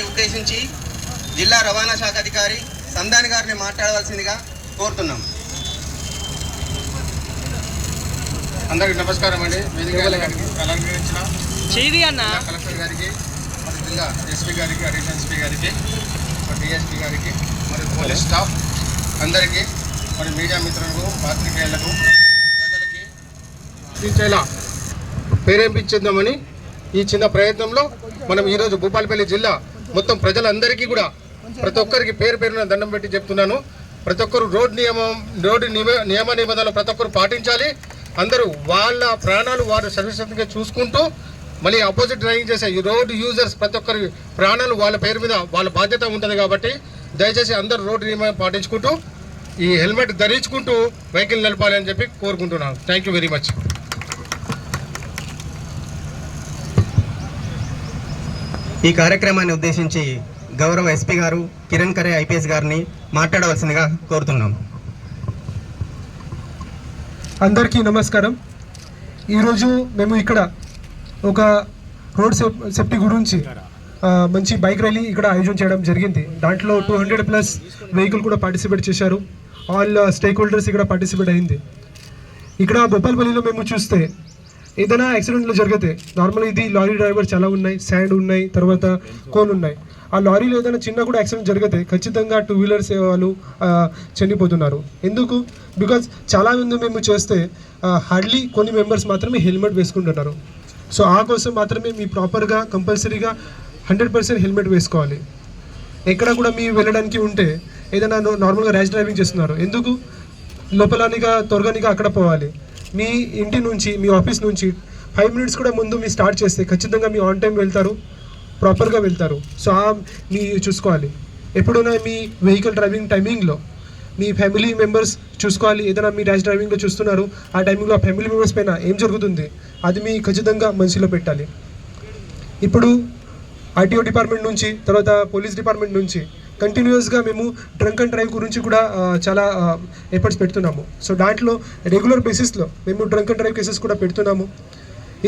కార్యక్రమాన్ని ఉద్దేశించి జిల్లా రవాణా శాఖ అధికారి సందాని గారిని మాట్లాడవలసిందిగా కోరుతున్నాం. అందరికి నమస్కారం అండి. అలంకరించిన అన్న? కలెక్టర్ గారికి మరి జిల్లా ఎస్పీ గారికి అడిషనల్ ఎస్పీ గారికి మరి డిఎస్పీ గారికి మరి పోలీస్ స్టాఫ్ అందరికీ మరి మీడియా మిత్రులకు పాత్రికేయులకు ప్రజలకి ప్రేరేపించేద్దామని ఈ చిన్న ప్రయత్నంలో మనం ఈరోజు భూపాలపల్లి జిల్లా మొత్తం ప్రజలందరికీ కూడా ప్రతి ఒక్కరికి పేరు పేరున దండం పెట్టి చెప్తున్నాను. ప్రతి ఒక్కరు రోడ్ నియమం రోడ్డు నియమ నిబంధనలు ప్రతి ఒక్కరు పాటించాలి. అందరూ వాళ్ళ ప్రాణాలు వారు సర్వీసంగా చూసుకుంటూ మళ్ళీ అపోజిట్ డ్రైవింగ్ చేసే ఈ రోడ్ యూజర్స్ ప్రతి ఒక్కరి ప్రాణాలు వాళ్ళ పేరు మీద వాళ్ళ బాధ్యత ఉంటుంది కాబట్టి దయచేసి అందరూ రోడ్డు నియమం పాటించుకుంటూ ఈ హెల్మెట్ ధరించుకుంటూ వెహికల్ నడపాలి అని చెప్పి కోరుకుంటున్నాను. థ్యాంక్ యూ వెరీ మచ్ ఈ కార్యక్రమాన్ని ఉద్దేశించి గౌరవ ఎస్పీ గారు కిరణ్ ఖరే ఐపీఎస్ గారిని మాట్లాడవలసిందిగా కోరుతున్నాం. అందరికీ నమస్కారం. ఈరోజు మేము ఇక్కడ ఒక రోడ్ సేఫ్ సేఫ్టీ గురించి మంచి బైక్ ర్యాలీ ఇక్కడ ఆయోజన చేయడం జరిగింది. దాంట్లో టూ హండ్రెడ్ ప్లస్ వెహికల్ కూడా పార్టిసిపేట్ చేశారు. ఆల్ స్టేక్ హోల్డర్స్ ఇక్కడ పార్టిసిపేట్ అయింది. ఇక్కడ బొప్పల్పల్లిలో మేము చూస్తే ఏదైనా యాక్సిడెంట్లు జరిగితే నార్మల్ ఇది లారీ డ్రైవర్ చాలా ఉన్నాయి శాండ్ ఉన్నాయి తర్వాత కోన్ ఉన్నాయి. ఆ లారీలో ఏదైనా చిన్న కూడా యాక్సిడెంట్ జరిగితే ఖచ్చితంగా టూ వీలర్స్ వాళ్ళు చనిపోతున్నారు. ఎందుకు? బికాజ్ చాలా మంది మేము చేస్తే హార్డ్లీ కొన్ని మెంబర్స్ మాత్రమే హెల్మెట్ వేసుకుంటున్నారు. సో ఆ కోసం మాత్రమే మీ ప్రాపర్గా కంపల్సరీగా హండ్రెడ్ పర్సెంట్ హెల్మెట్ వేసుకోవాలి. ఎక్కడ కూడా మీ వెళ్ళడానికి ఉంటే ఏదైనా నో- నార్మల్గా ర్యాష్ డ్రైవింగ్ చేస్తున్నారు. ఎందుకు? లోపలనిగా త్వరగానిగా అక్కడ పోవాలి. మీ ఇంటి నుంచి మీ ఆఫీస్ నుంచి ఫైవ్ మినిట్స్ కూడా ముందు మీ స్టార్ట్ చేస్తే ఖచ్చితంగా మీ ఆన్ టైం వెళ్తారు ప్రాపర్గా వెళ్తారు. సో ఆ మీ చూసుకోవాలి. ఎప్పుడైనా మీ వెహికల్ డ్రైవింగ్ టైమింగ్లో మీ ఫ్యామిలీ మెంబర్స్ చూసుకోవాలి. ఏదైనా మీ డాష్ డ్రైవింగ్లో చూస్తున్నారు ఆ టైమింగ్లో ఆ ఫ్యామిలీ మెంబర్స్ పైన ఏం జరుగుతుంది అది మీ ఖచ్చితంగా మనసులో పెట్టాలి. ఇప్పుడు ఆర్టీఓ డిపార్ట్మెంట్ నుంచి తర్వాత పోలీస్ డిపార్ట్మెంట్ నుంచి కంటిన్యూస్గా మేము డ్రంక్ అండ్ డ్రైవ్ గురించి కూడా చాలా ఎఫర్ట్స్ పెడుతున్నాము. సో దాంట్లో రెగ్యులర్ బేసిస్లో మేము డ్రంక్ అండ్ డ్రైవ్ కేసెస్ కూడా పెడుతున్నాము.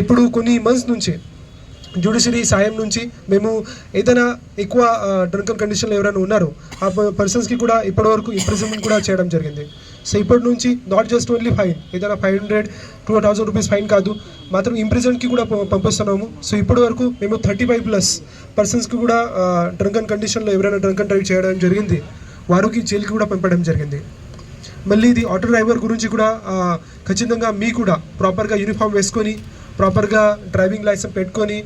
ఇప్పుడు కొన్ని మంత్స్ నుంచి జ్యుడిషియరీ సాయం నుంచి మేము ఏదైనా ఎక్కువ డ్రంకన్ కండిషన్లో ఎవరైనా ఉన్నారో ఆ పర్సన్స్కి కూడా ఇప్పటివరకు ఇంప్రిజన్మెంట్ కూడా చేయడం జరిగింది. సో ఇప్పటి నుంచి నాట్ జస్ట్ ఓన్లీ ఫైన్ ఏదైనా five hundred two thousand rupees fine కాదు మాత్రం ఇంప్రిజన్కి కూడా పంపిస్తున్నాము. సో ఇప్పటి వరకు మేము థర్టీ ఫైవ్ ప్లస్ పర్సన్స్కి కూడా డ్రంకన్ కండిషన్లో ఎవరైనా డ్రంకన్ డ్రైవ్ చేయడం జరిగింది వారికి జైలుకి కూడా పంపడం జరిగింది. మళ్ళీ ఇది ఆటో డ్రైవర్ గురించి కూడా ఖచ్చితంగా మీ కూడా ప్రాపర్గా యూనిఫామ్ వేసుకొని ప్రాపర్గా డ్రైవింగ్ లైసెన్స్ పెట్టుకొని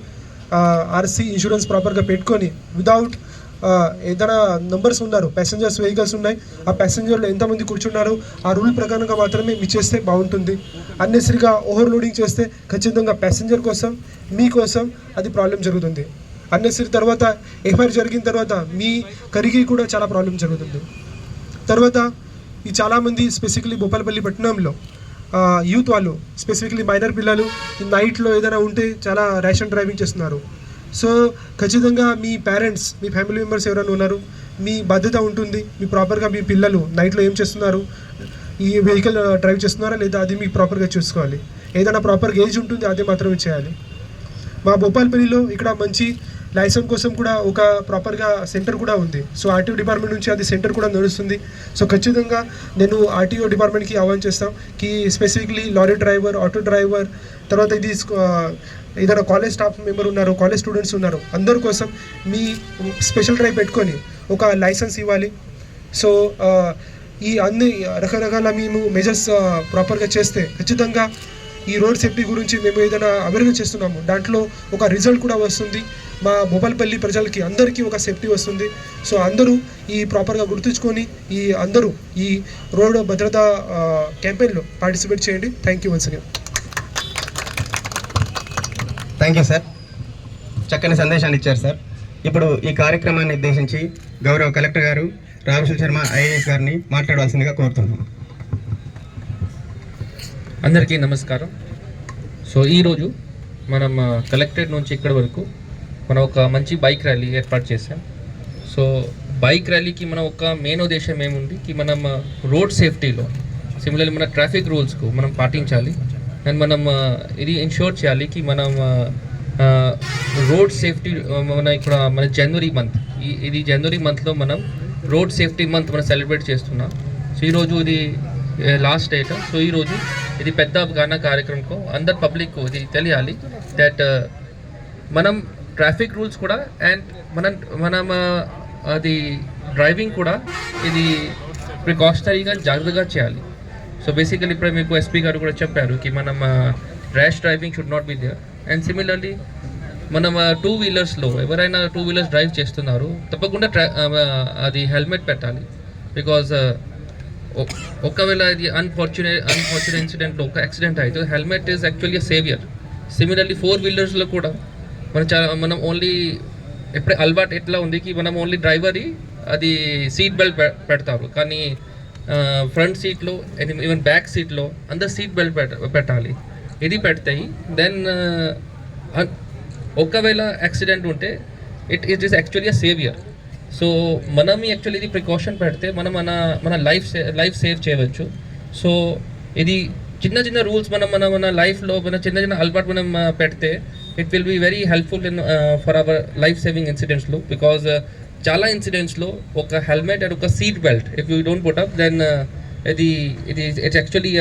ఆర్సీ ఇన్సూరెన్స్ ప్రాపర్గా పెట్టుకొని వితౌట్ ఏదైనా నెంబర్స్ ఉన్నారు ప్యాసింజర్స్ వెహికల్స్ ఉన్నాయి ఆ ప్యాసింజర్లు ఎంతమంది కూర్చున్నారు ఆ రూల్ ప్రకారంగా మాత్రమే మీ చేస్తే బాగుంటుంది. అన్నెసరిగా ఓవర్లోడింగ్ చేస్తే ఖచ్చితంగా ప్యాసింజర్ కోసం మీ కోసం అది ప్రాబ్లం జరుగుతుంది. అన్నెసరి తర్వాత ఎఫ్ఐఆర్ జరిగిన తర్వాత మీ కరిగి కూడా చాలా ప్రాబ్లం జరుగుతుంది. తర్వాత ఈ చాలామంది స్పెసిఫిక్లీ భూపాలపల్లి పట్టణంలో యూత్ వాళ్ళు స్పెసిఫిక్లీ మైనర్ పిల్లలు నైట్లో ఏదైనా ఉంటే చాలా ర్యాషన్ డ్రైవింగ్ చేస్తున్నారు. సో ఖచ్చితంగా మీ పేరెంట్స్ మీ ఫ్యామిలీ మెంబర్స్ ఎవరైనా ఉన్నారు మీ బాధ్యత ఉంటుంది మీ ప్రాపర్గా మీ పిల్లలు నైట్లో ఏం చేస్తున్నారు ఈ వెహికల్ డ్రైవ్ చేస్తున్నారా లేదా అది మీకు ప్రాపర్గా చూసుకోవాలి. ఏదైనా ప్రాపర్గా ఏజ్ ఉంటుంది అదే మాత్రమే చేయాలి. మా భోపాల్పల్లిలో ఇక్కడ మంచి లైసెన్స్ కోసం కూడా ఒక ప్రాపర్గా సెంటర్ కూడా ఉంది. సో ఆర్టీఓ డిపార్ట్మెంట్ నుంచి అది సెంటర్ కూడా నడుస్తుంది. సో ఖచ్చితంగా నేను ఆర్టీఓ డిపార్ట్మెంట్కి ఆహ్వాన్ చేస్తాం కి specifically lorry driver auto driver తర్వాత ఇది ఏదైనా కాలేజ్ స్టాఫ్ మెంబర్ ఉన్నారు కాలేజ్ స్టూడెంట్స్ ఉన్నారు అందరి కోసం మీ స్పెషల్ డ్రైవ్ పెట్టుకొని ఒక లైసెన్స్ ఇవ్వాలి. సో ఈ అన్ని రకరకాల మేము మెజర్స్ ప్రాపర్గా చేస్తే ఖచ్చితంగా ఈ రోడ్ సేఫ్టీ గురించి మేము ఏదైనా అవేర్నెస్ చేస్తున్నాము. దాంట్లో ఒక రిజల్ట్ కూడా వస్తుంది. మా భూపాలపల్లి ప్రజలకి అందరికీ ఒక సేఫ్టీ వస్తుంది. సో అందరూ ఈ ప్రాపర్గా గుర్తుంచుకొని ఈ అందరూ ఈ రోడ్ భద్రతా క్యాంపెయిన్లో పార్టిసిపేట్ చేయండి. Thank you once again thank you sir చక్కని సందేశాన్ని ఇచ్చారు సార్ ఇప్పుడు ఈ కార్యక్రమాన్ని ఉద్దేశించి గౌరవ కలెక్టర్ గారు రామశిల్ శర్మ ఐఏఎస్ గారిని మాట్లాడవలసిందిగా కోరుతున్నాం. అందరికీ నమస్కారం. సో ఈరోజు మనం కలెక్టరేట్ నుంచి ఇక్కడి వరకు మనం ఒక మంచి బైక్ ర్యాలీ ఏర్పాటు చేశాం. సో బైక్ ర్యాలీకి మనం ఒక మెయిన్ ఉద్దేశం ఏముంది? కి మనం రోడ్ సేఫ్టీలో సిమిలర్లీ మన ట్రాఫిక్ రూల్స్కు మనం పాటించాలి. అండ్ మనం ఇది ఇన్షూర్ చేయాలి కి మనం రోడ్ సేఫ్టీ మన ఇక్కడ మన జనవరి మంత్ ఈ ఇది జనవరి మంత్లో మనం రోడ్ సేఫ్టీ మంత్ మనం సెలబ్రేట్ చేస్తున్నాం. సో ఈరోజు ఇది లాస్ట్ డేట్ సో ఈరోజు ఇది పెద్ద అవగాహన కార్యక్రమంకు అందరు పబ్లిక్ ఇది తెలియాలి దట్ మనం ట్రాఫిక్ రూల్స్ కూడా అండ్ మనం మనం అది డ్రైవింగ్ కూడా ఇది ప్రికాషనరీగా జాగ్రత్తగా చేయాలి. సో బేసికలీ ఇప్పుడు మీకు ఎస్పీ గారు కూడా చెప్పారు కి మనం rash driving should not be there and similarly మనం టూ వీలర్స్లో ఎవరైనా టూ వీలర్స్ డ్రైవ్ చేస్తున్నారు తప్పకుండా ట్రా అది హెల్మెట్ పెట్టాలి. బికాజ్ ఒకవేళ ఇది అన్ఫార్చునేట్ అన్ఫార్చునేట్ ఇన్సిడెంట్లో ఒక యాక్సిడెంట్ అయితే helmet is actually saviour similarly four వీలర్స్లో కూడా మనం చాలా మనం ఓన్లీ ఎప్పుడే అలవాటు ఎట్లా ఉంది కి మనం ఓన్లీ డ్రైవర్ అది సీట్ బెల్ట్ పెడతారు. కానీ ఫ్రంట్ సీట్లో ఈవెన్ బ్యాక్ సీట్లో అందరు సీట్ బెల్ట్ పెట్టాలి. ఇది పెడతాయి. దెన్ ఒకవేళ యాక్సిడెంట్ ఉంటే it it is actually a saviour so మనం యాక్చువల్లీ ఇది ప్రికాషన్ పెడితే మనం మన మన లైఫ్ లైఫ్ సేవ్ చేయవచ్చు. సో ఇది చిన్న చిన్న రూల్స్ మనం మన మన లైఫ్లో మన చిన్న చిన్న అలవాటు మనం పెడితే it will be very helpful in for our life saving ఇన్సిడెంట్స్లో because చాలా ఇన్సిడెంట్స్లో ఒక హెల్మెట్ అండ్ ఒక seat belt if you don't put up then ఇది ఇది it's actually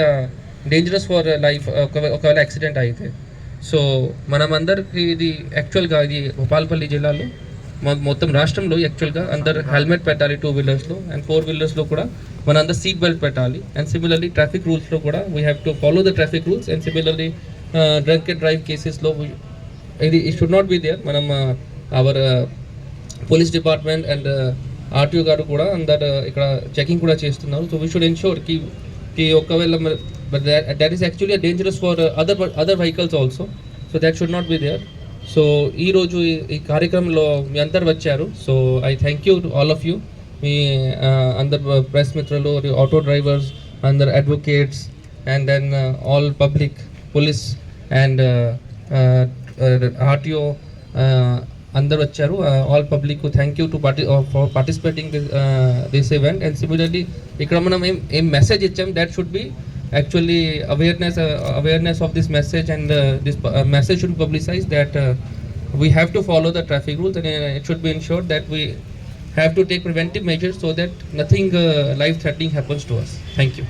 dangerous for life ఒకవేళ యాక్సిడెంట్ అయితే సో మనం అందరికి ఇది యాక్చువల్గా ఇది భోపాల్పల్లి జిల్లాలో మొత్తం రాష్ట్రంలో యాక్చువల్గా అందరు హెల్మెట్ పెట్టాలి టూ వీలర్స్లో అండ్ ఫోర్ వీలర్స్లో కూడా మన అందరు సీట్ బెల్ట్ పెట్టాలి అండ్ సిమిలర్లీ ట్రాఫిక్ రూల్స్లో కూడా we have to follow the traffic rules and similarly drunk and drive కేసెస్లో ఇది ఈ షుడ్ నాట్ బి దేర్ మనం our police department and RTO గారు కూడా అందరు ఇక్కడ చెకింగ్ కూడా చేస్తున్నారు. సో వీ షుడ్ ఎన్షూర్కి కి ఒకవేళ that is actually dangerous for other other vehicles also so that should not be there so ఈరోజు ఈ- ఈ కార్యక్రమంలో మీ అందరు వచ్చారు. So I thank you all of you మీ అందరు ప్రెస్ మిత్రులు ఆటో డ్రైవర్స్ అందరు advocates and then all public police and RTO అందరు వచ్చారు all public thank you to party for participating this event and similarly ఇక్కడ మనం ఏం ఏం మెసేజ్ ఇచ్చాం that should be actually awareness awareness of this message and this message should publicise that we have to follow the traffic rules and uh, it should be ensured that we have to take preventive measures so that nothing uh, life threatening happens to us thank you